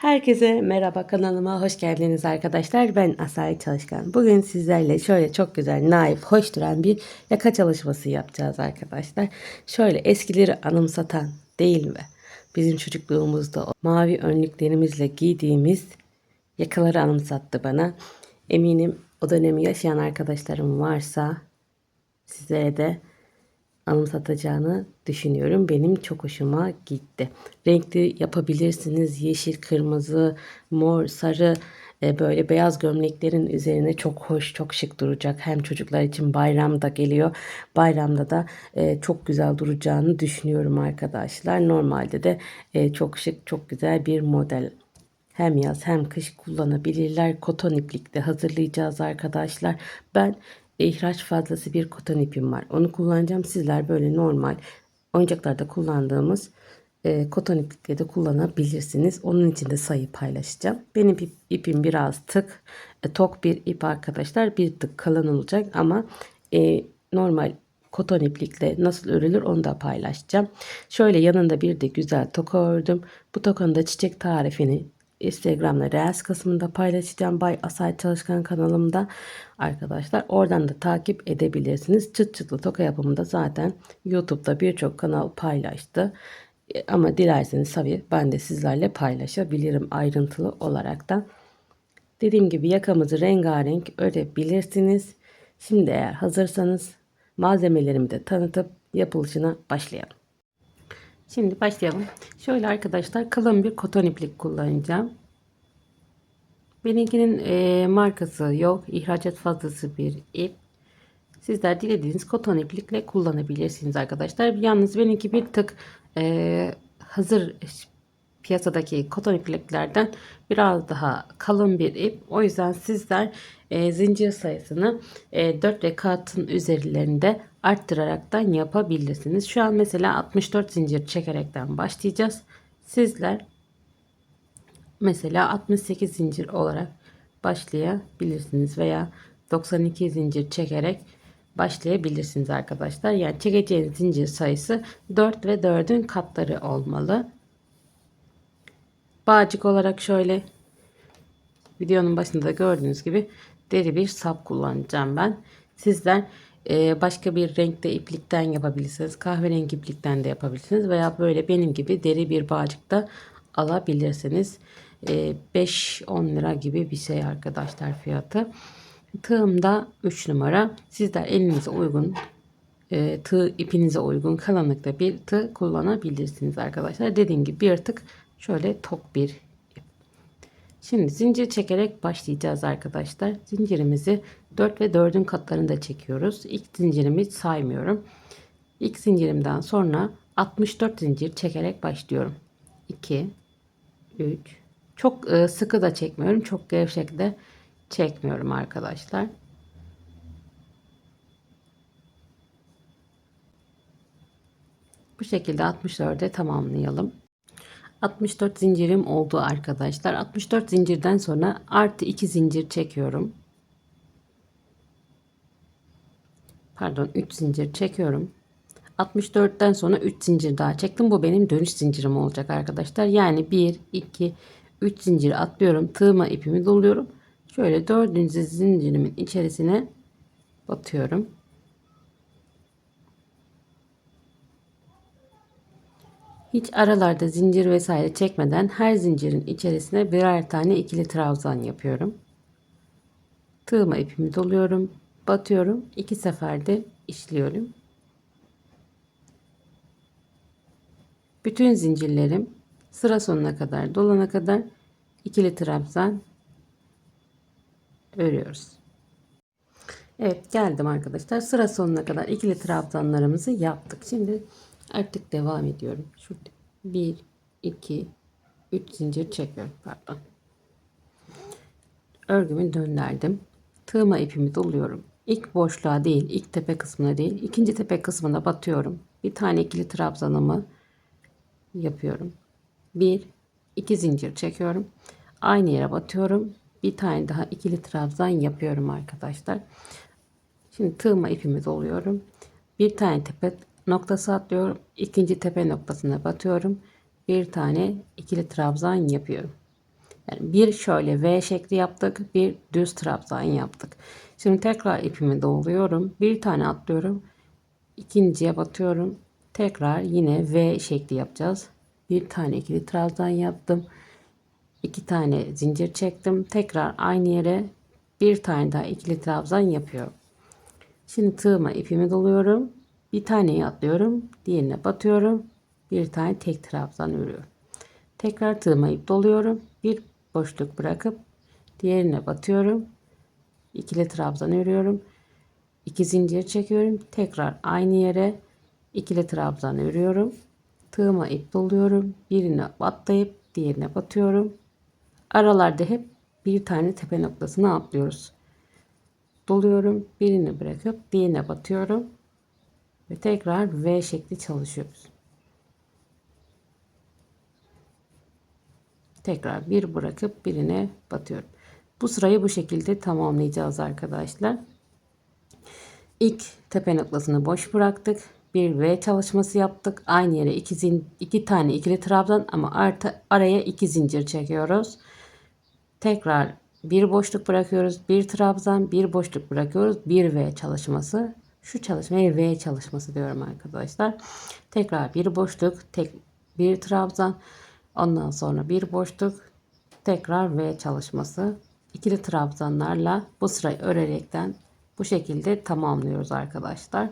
Herkese merhaba kanalıma hoş geldiniz arkadaşlar. Ben Asay Çalışkan. Bugün sizlerle şöyle çok güzel, naif, hoş duran bir yaka çalışması yapacağız arkadaşlar. Şöyle eskileri anımsatan değil mi? Bizim çocukluğumuzda o mavi önlüklerimizle giydiğimiz yakaları anımsattı bana. Eminim o dönemi yaşayan arkadaşlarım varsa sizlere de anımsatacağını düşünüyorum. Benim çok hoşuma gitti. Renkli yapabilirsiniz. Yeşil, kırmızı, mor, sarı e, böyle beyaz gömleklerin üzerine çok hoş, çok şık duracak. Hem çocuklar için bayramda geliyor. Bayramda da e, çok güzel duracağını düşünüyorum arkadaşlar. Normalde de e, çok şık, çok güzel bir model. Hem yaz hem kış kullanabilirler. Koton iplikte hazırlayacağız arkadaşlar. Ben ihraç fazlası bir koton ipim var. Onu kullanacağım. Sizler böyle normal oyuncaklarda kullandığımız e, koton iplikle de kullanabilirsiniz. Onun için de sayı paylaşacağım. Benim ip, ipim biraz tık, e, tok bir ip arkadaşlar. Bir tık kalın olacak ama e, normal koton iplikle nasıl örülür onu da paylaşacağım. Şöyle yanında bir de güzel toka ördüm. Bu tokanın da çiçek tarifini Instagram'da Reels kısmında paylaşacağım. Bay Asay Çalışkan kanalımda arkadaşlar. Oradan da takip edebilirsiniz. Çıt çıtlı toka yapımında zaten YouTube'da birçok kanal paylaştı. E, Ama dilerseniz tabii ben de sizlerle paylaşabilirim ayrıntılı olarak da. Dediğim gibi yakamızı rengarenk örebilirsiniz. Şimdi eğer hazırsanız malzemelerimi de tanıtıp yapılışına başlayalım. Şimdi başlayalım. Şöyle arkadaşlar kalın bir koton iplik kullanacağım. Benimkinin e, markası yok. İhracat fazlası bir ip. Sizler dilediğiniz koton iplikle kullanabilirsiniz arkadaşlar. Yalnız benimki bir tık e, hazır piyasadaki koton ipliklerden biraz daha kalın bir ip. O yüzden sizler e, zincir sayısını e, 4 rekatın üzerlerinde arttıraraktan yapabilirsiniz. Şu an mesela 64 zincir çekerekten başlayacağız. Sizler mesela 68 zincir olarak başlayabilirsiniz veya 92 zincir çekerek başlayabilirsiniz arkadaşlar. Yani çekeceğiniz zincir sayısı 4 ve 4'ün katları olmalı. Bağcık olarak şöyle videonun başında da gördüğünüz gibi deri bir sap kullanacağım ben. Sizler e, başka bir renkte iplikten yapabilirsiniz. Kahverengi iplikten de yapabilirsiniz. Veya böyle benim gibi deri bir bağcık da alabilirsiniz. E, 5-10 lira gibi bir şey arkadaşlar fiyatı. Tığım da 3 numara. Sizler elinize uygun e, tığ ipinize uygun kalınlıkta bir tığ kullanabilirsiniz arkadaşlar. Dediğim gibi bir tık şöyle tok bir. Şimdi zincir çekerek başlayacağız arkadaşlar. Zincirimizi 4 ve 4'ün katlarında çekiyoruz. İlk zincirimi saymıyorum. İlk zincirimden sonra 64 zincir çekerek başlıyorum. 2 3 çok e, sıkı da çekmiyorum. Çok gevşek de çekmiyorum arkadaşlar. Bu şekilde 64'e tamamlayalım. 64 zincirim oldu arkadaşlar. 64 zincirden sonra artı 2 zincir çekiyorum. Pardon 3 zincir çekiyorum. 64'ten sonra 3 zincir daha çektim. Bu benim dönüş zincirim olacak arkadaşlar. Yani 1, 2, 3 zincir atlıyorum. Tığıma ipimi doluyorum. Şöyle dördüncü zincirimin içerisine batıyorum. Hiç aralarda zincir vesaire çekmeden her zincirin içerisine birer tane ikili trabzan yapıyorum. Tığıma ipimi doluyorum, batıyorum. iki seferde işliyorum. Bütün zincirlerim sıra sonuna kadar dolana kadar ikili trabzan örüyoruz. Evet geldim arkadaşlar. Sıra sonuna kadar ikili trabzanlarımızı yaptık. Şimdi artık devam ediyorum. Şurada 1 2 3 zincir çekiyorum. Pardon. Örgümü döndürdüm. Tığıma ipimi doluyorum. İlk boşluğa değil, ilk tepe kısmına değil, ikinci tepe kısmına batıyorum. Bir tane ikili trabzanımı yapıyorum. Bir, iki zincir çekiyorum. Aynı yere batıyorum. Bir tane daha ikili trabzan yapıyorum arkadaşlar. Şimdi tığıma ipimi doluyorum. Bir tane tepe noktası atlıyorum. İkinci tepe noktasına batıyorum. Bir tane ikili trabzan yapıyorum. Yani bir şöyle V şekli yaptık. Bir düz trabzan yaptık. Şimdi tekrar ipimi doluyorum. Bir tane atlıyorum. ikinciye batıyorum. Tekrar yine V şekli yapacağız. Bir tane ikili trabzan yaptım. iki tane zincir çektim. Tekrar aynı yere bir tane daha ikili trabzan yapıyorum. Şimdi tığıma ipimi doluyorum. Bir taneyi atlıyorum. Diğerine batıyorum. Bir tane tek trabzan örüyorum. Tekrar tığıma ip doluyorum. Bir boşluk bırakıp diğerine batıyorum. İkili trabzan örüyorum. İki zincir çekiyorum. Tekrar aynı yere ikili trabzan örüyorum. Tığıma ip doluyorum. Birine atlayıp diğerine batıyorum. Aralarda hep bir tane tepe noktasına atlıyoruz. Doluyorum. Birini bırakıp diğerine batıyorum. Ve tekrar V şekli çalışıyoruz. Tekrar bir bırakıp birine batıyorum. Bu sırayı bu şekilde tamamlayacağız arkadaşlar. İlk tepe noktasını boş bıraktık. Bir V çalışması yaptık. Aynı yere iki, zin, iki tane ikili trabzan ama artı, araya iki zincir çekiyoruz. Tekrar bir boşluk bırakıyoruz. Bir trabzan, bir boşluk bırakıyoruz. Bir V çalışması. Şu çalışmaya V çalışması diyorum arkadaşlar. Tekrar bir boşluk, tek bir trabzan. Ondan sonra bir boşluk, tekrar V çalışması. İkili trabzanlarla bu sırayı örerekten bu şekilde tamamlıyoruz arkadaşlar.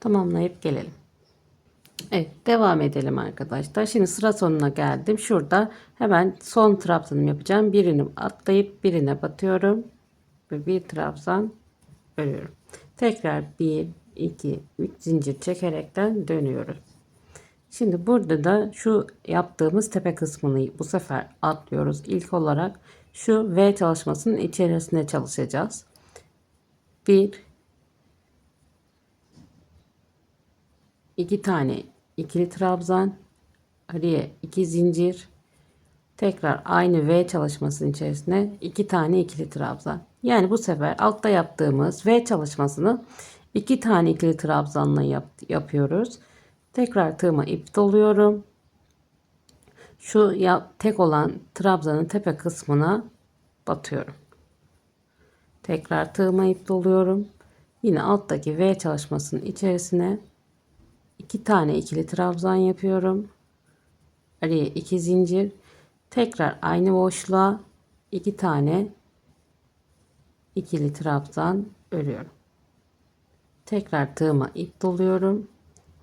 Tamamlayıp gelelim. Evet devam edelim arkadaşlar. Şimdi sıra sonuna geldim. Şurada hemen son trabzanımı yapacağım. Birini atlayıp birine batıyorum. Ve bir trabzan örüyorum. Tekrar 1, 2, 3 zincir çekerekten dönüyoruz. Şimdi burada da şu yaptığımız tepe kısmını bu sefer atlıyoruz. İlk olarak şu V çalışmasının içerisine çalışacağız. 1 2 tane ikili trabzan araya 2 zincir tekrar aynı V çalışmasının içerisine 2 tane ikili trabzan. Yani bu sefer altta yaptığımız V çalışmasını 2 tane ikili trabzanla yap, yapıyoruz. Tekrar tığıma ip doluyorum. Şu tek olan trabzanın tepe kısmına batıyorum. Tekrar tığıma ip doluyorum. Yine alttaki V çalışmasının içerisine iki tane ikili trabzan yapıyorum. Araya iki zincir. Tekrar aynı boşluğa iki tane ikili trabzan örüyorum. Tekrar tığıma ip doluyorum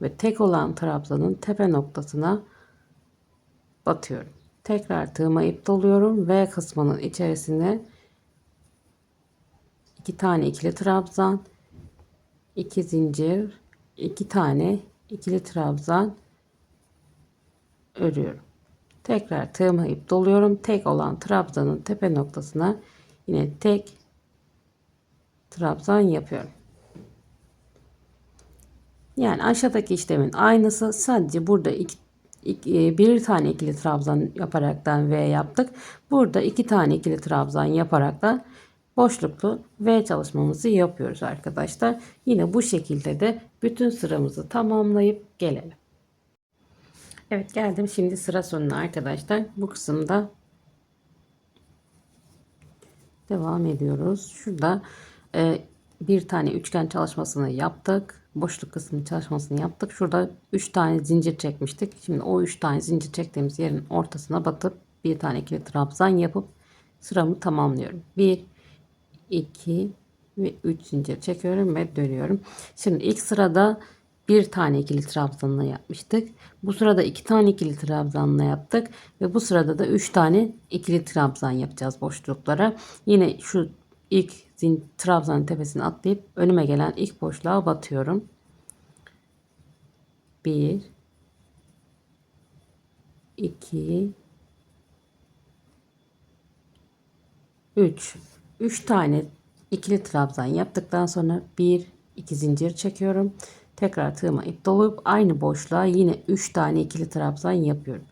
ve tek olan trabzanın tepe noktasına batıyorum. Tekrar tığıma ip doluyorum ve kısmının içerisine iki tane ikili trabzan, iki zincir, iki tane ikili trabzan örüyorum. Tekrar tığıma ip doluyorum. Tek olan trabzanın tepe noktasına yine tek trabzan yapıyorum. Yani aşağıdaki işlemin aynısı sadece burada iki, iki, e, bir tane ikili trabzan yaparaktan V yaptık. Burada iki tane ikili trabzan yaparaktan boşluklu V çalışmamızı yapıyoruz arkadaşlar. Yine bu şekilde de bütün sıramızı tamamlayıp gelelim. Evet geldim şimdi sıra sonuna arkadaşlar. Bu kısımda devam ediyoruz. Şurada e, bir tane üçgen çalışmasını yaptık. Boşluk kısmı çalışmasını yaptık. Şurada 3 tane zincir çekmiştik. Şimdi o 3 tane zincir çektiğimiz yerin ortasına batıp bir tane ikili trabzan yapıp sıramı tamamlıyorum. 1 2 ve 3 zincir çekiyorum ve dönüyorum. Şimdi ilk sırada bir tane ikili trabzanla yapmıştık. Bu sırada iki tane ikili trabzanla yaptık ve bu sırada da üç tane ikili trabzan yapacağız boşluklara. Yine şu ilk zin trabzanın tepesine atlayıp önüme gelen ilk boşluğa batıyorum. 1 2 3 3 tane ikili trabzan yaptıktan sonra 1 2 zincir çekiyorum. Tekrar tığıma ip dolayıp aynı boşluğa yine 3 tane ikili trabzan yapıyorum.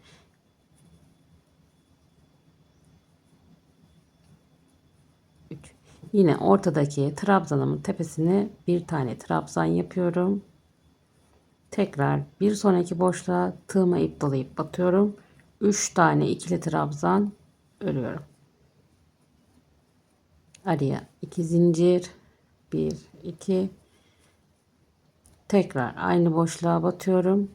Yine ortadaki trabzanımın tepesine bir tane trabzan yapıyorum. Tekrar bir sonraki boşluğa tığıma ip dolayıp batıyorum. 3 tane ikili trabzan örüyorum. Araya 2 zincir 1 2 tekrar aynı boşluğa batıyorum.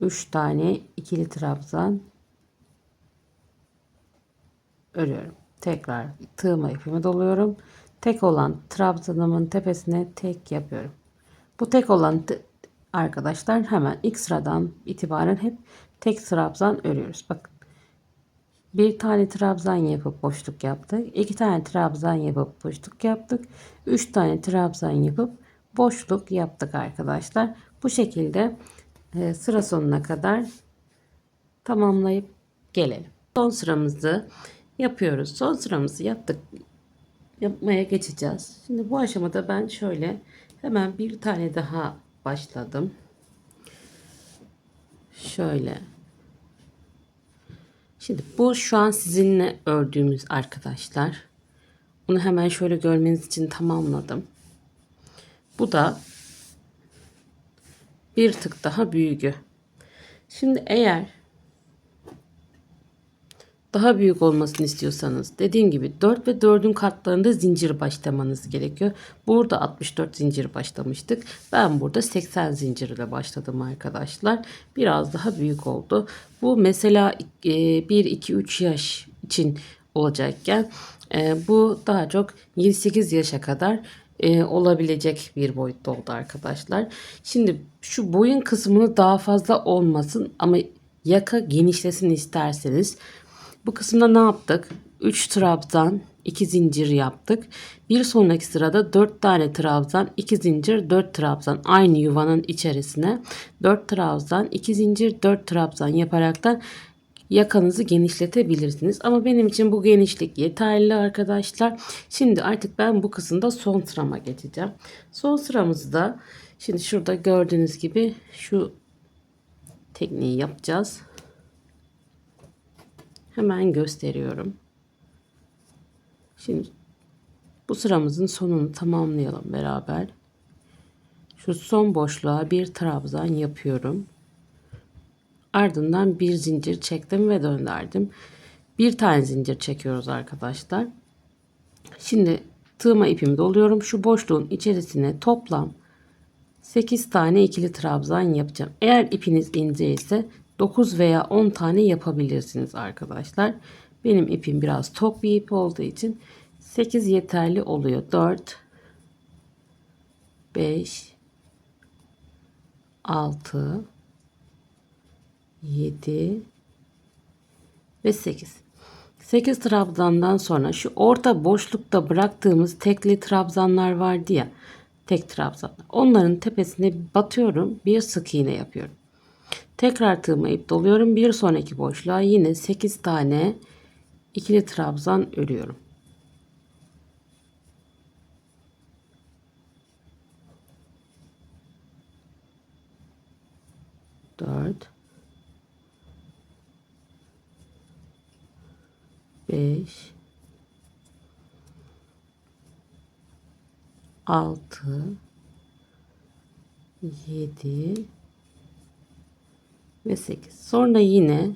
3 tane ikili trabzan örüyorum. Tekrar tığıma ipimi doluyorum. Tek olan trabzanımın tepesine tek yapıyorum. Bu tek olan arkadaşlar hemen ilk sıradan itibaren hep tek trabzan örüyoruz. Bakın. Bir tane trabzan yapıp boşluk yaptık. iki tane trabzan yapıp boşluk yaptık. Üç tane trabzan yapıp boşluk yaptık arkadaşlar. Bu şekilde e, sıra sonuna kadar tamamlayıp gelelim. Son sıramızı yapıyoruz. Son sıramızı yaptık. Yapmaya geçeceğiz. Şimdi bu aşamada ben şöyle hemen bir tane daha başladım. Şöyle. Şimdi bu şu an sizinle ördüğümüz arkadaşlar. Bunu hemen şöyle görmeniz için tamamladım. Bu da bir tık daha büyüğü. Şimdi eğer daha büyük olmasını istiyorsanız dediğim gibi 4 ve 4'ün katlarında zincir başlamanız gerekiyor. Burada 64 zincir başlamıştık. Ben burada 80 zincir ile başladım arkadaşlar. Biraz daha büyük oldu. Bu mesela 1 2 3 yaş için olacakken e, bu daha çok 7-8 yaşa kadar e, olabilecek bir boyutta oldu arkadaşlar. Şimdi şu boyun kısmını daha fazla olmasın ama yaka genişlesin isterseniz bu kısımda ne yaptık? 3 trabzan, 2 zincir yaptık. Bir sonraki sırada 4 tane trabzan, 2 zincir, 4 trabzan aynı yuvanın içerisine 4 trabzan, 2 zincir, 4 trabzan yaparaktan yakanızı genişletebilirsiniz. Ama benim için bu genişlik yeterli arkadaşlar. Şimdi artık ben bu kısımda son sırama geçeceğim. Son sıramızda şimdi şurada gördüğünüz gibi şu tekniği yapacağız. Hemen gösteriyorum. Şimdi bu sıramızın sonunu tamamlayalım beraber. Şu son boşluğa bir trabzan yapıyorum. Ardından bir zincir çektim ve döndürdüm. Bir tane zincir çekiyoruz arkadaşlar. Şimdi tığıma ipimi doluyorum. Şu boşluğun içerisine toplam 8 tane ikili trabzan yapacağım. Eğer ipiniz ince ise 9 veya 10 tane yapabilirsiniz arkadaşlar. Benim ipim biraz tok bir ip olduğu için 8 yeterli oluyor. 4 5 6 7 ve 8. 8 trabzandan sonra şu orta boşlukta bıraktığımız tekli trabzanlar vardı ya. Tek trabzanlar. Onların tepesine batıyorum. Bir sık iğne yapıyorum. Tekrar tığıma ip doluyorum. Bir sonraki boşluğa yine 8 tane ikili trabzan örüyorum. Dört. Beş. Altı. Yedi ve 8. Sonra yine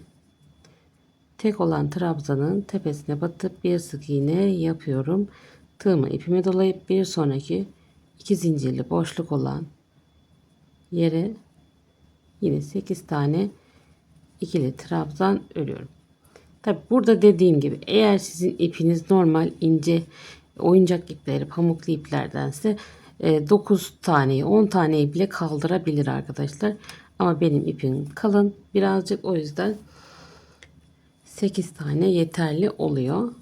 tek olan trabzanın tepesine batıp bir sık iğne yapıyorum. Tığımı ipimi dolayıp bir sonraki iki zincirli boşluk olan yere yine 8 tane ikili trabzan örüyorum. Tabi burada dediğim gibi eğer sizin ipiniz normal ince oyuncak ipleri pamuklu iplerdense 9 taneyi 10 taneyi bile kaldırabilir arkadaşlar. Ama benim ipim kalın birazcık o yüzden 8 tane yeterli oluyor.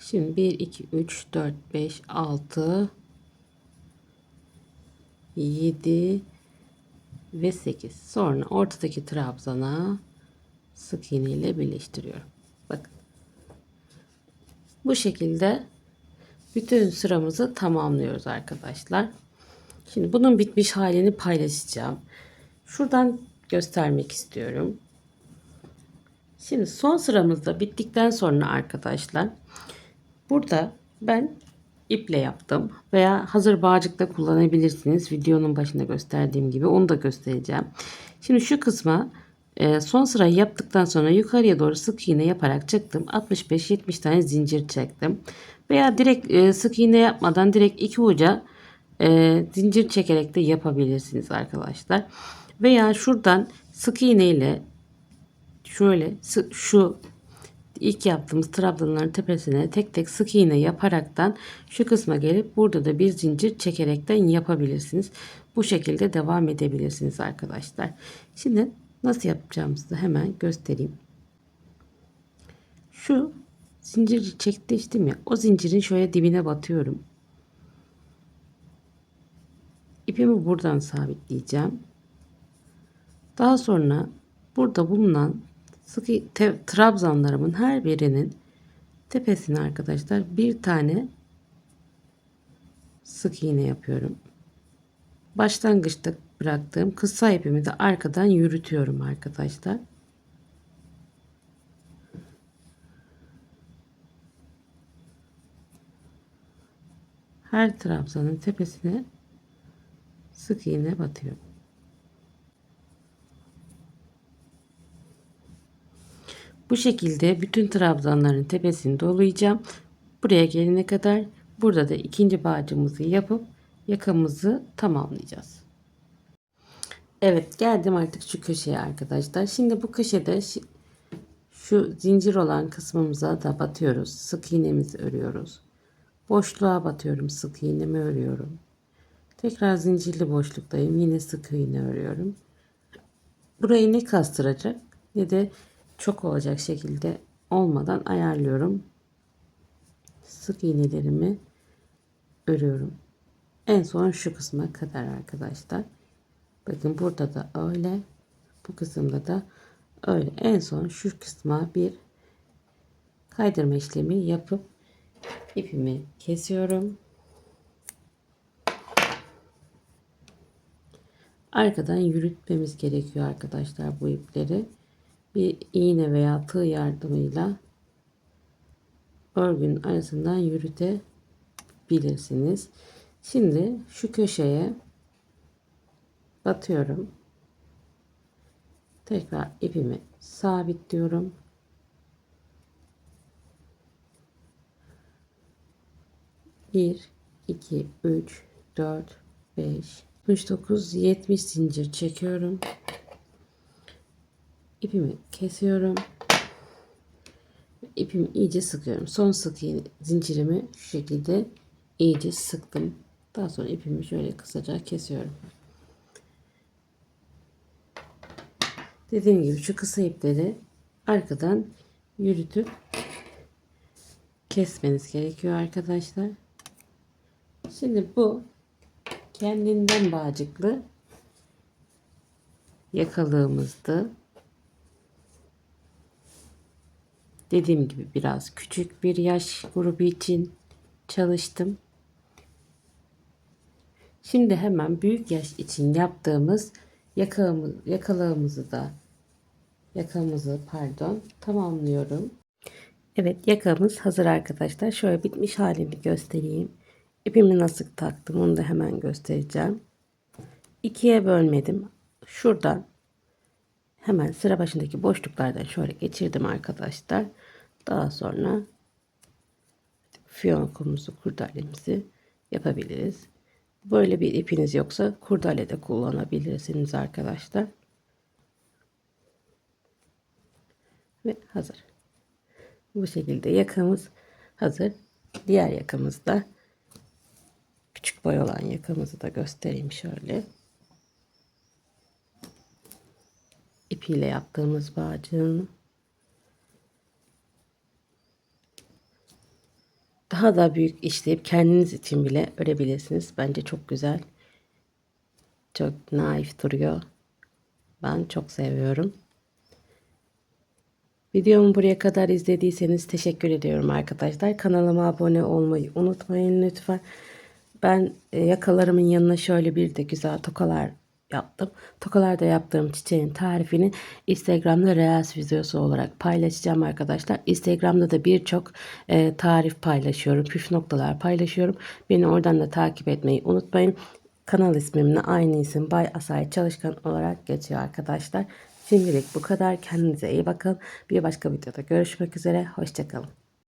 Şimdi 1 2 3 4 5 6 7 ve 8. Sonra ortadaki trabzana sık iğne ile birleştiriyorum. Bakın. Bu şekilde bütün sıramızı tamamlıyoruz arkadaşlar. Şimdi bunun bitmiş halini paylaşacağım. Şuradan göstermek istiyorum. Şimdi son sıramızda bittikten sonra arkadaşlar burada ben iple yaptım. Veya hazır bağcıkta kullanabilirsiniz. Videonun başında gösterdiğim gibi onu da göstereceğim. Şimdi şu kısma e, son sırayı yaptıktan sonra yukarıya doğru sık iğne yaparak çıktım. 65-70 tane zincir çektim. Veya direkt e, sık iğne yapmadan direkt iki uca e, zincir çekerek de yapabilirsiniz arkadaşlar. Veya şuradan sık iğne ile şöyle şu ilk yaptığımız trabzanların tepesine tek tek sık iğne yaparaktan şu kısma gelip burada da bir zincir çekerekten yapabilirsiniz. Bu şekilde devam edebilirsiniz arkadaşlar. Şimdi nasıl yapacağımızı hemen göstereyim. Şu zinciri çektim ya o zincirin şöyle dibine batıyorum. İpimi buradan sabitleyeceğim. Daha sonra burada bulunan sık te- trabzanlarımın her birinin tepesine arkadaşlar bir tane sık iğne yapıyorum. Başlangıçta bıraktığım kısa ipimi de arkadan yürütüyorum arkadaşlar. Her trabzanın tepesine sık iğne batıyorum. Bu şekilde bütün trabzanların tepesini dolayacağım. Buraya gelene kadar burada da ikinci bağcımızı yapıp yakamızı tamamlayacağız. Evet geldim artık şu köşeye arkadaşlar. Şimdi bu köşede şu zincir olan kısmımıza da batıyoruz. Sık iğnemizi örüyoruz. Boşluğa batıyorum. Sık iğnemi örüyorum. Tekrar zincirli boşluktayım. Yine sık iğne örüyorum. Burayı ne kastıracak ne de çok olacak şekilde olmadan ayarlıyorum. Sık iğnelerimi örüyorum. En son şu kısma kadar arkadaşlar. Bakın burada da öyle. Bu kısımda da öyle. En son şu kısma bir kaydırma işlemi yapıp ipimi kesiyorum. Arkadan yürütmemiz gerekiyor arkadaşlar bu ipleri. Bir iğne veya tığ yardımıyla örgünün arasından yürütebilirsiniz. Şimdi şu köşeye batıyorum. Tekrar ipimi sabitliyorum. Bir, iki, üç, dört, beş, 69, 70 zincir çekiyorum. İpimi kesiyorum. İpimi iyice sıkıyorum. Son sık iğne zincirimi şu şekilde iyice sıktım. Daha sonra ipimi şöyle kısaca kesiyorum. Dediğim gibi şu kısa ipleri arkadan yürütüp kesmeniz gerekiyor arkadaşlar. Şimdi bu kendinden bağcıklı yakalığımızdı. Dediğim gibi biraz küçük bir yaş grubu için çalıştım. Şimdi hemen büyük yaş için yaptığımız yakalığımız, yakalığımızı da yakamızı pardon tamamlıyorum. Evet yakamız hazır arkadaşlar. Şöyle bitmiş halini göstereyim. İpimi nasıl taktım onu da hemen göstereceğim. İkiye bölmedim. Şuradan hemen sıra başındaki boşluklardan şöyle geçirdim arkadaşlar. Daha sonra fiyonkumuzu, kurdalemizi yapabiliriz. Böyle bir ipiniz yoksa kurdale de kullanabilirsiniz arkadaşlar. Ve hazır. Bu şekilde yakamız hazır. Diğer yakamız da küçük boy olan yakamızı da göstereyim şöyle. İpiyle yaptığımız bağcığın daha da büyük işleyip kendiniz için bile örebilirsiniz. Bence çok güzel. Çok naif duruyor. Ben çok seviyorum. Videomu buraya kadar izlediyseniz teşekkür ediyorum arkadaşlar. Kanalıma abone olmayı unutmayın lütfen. Ben e, yakalarımın yanına şöyle bir de güzel tokalar yaptım. Tokalarda yaptığım çiçeğin tarifini Instagram'da Reels videosu olarak paylaşacağım arkadaşlar. Instagram'da da birçok e, tarif paylaşıyorum. Püf noktalar paylaşıyorum. Beni oradan da takip etmeyi unutmayın. Kanal ismimle aynı isim Bay Asay Çalışkan olarak geçiyor arkadaşlar. Şimdilik bu kadar. Kendinize iyi bakın. Bir başka videoda görüşmek üzere. Hoşçakalın.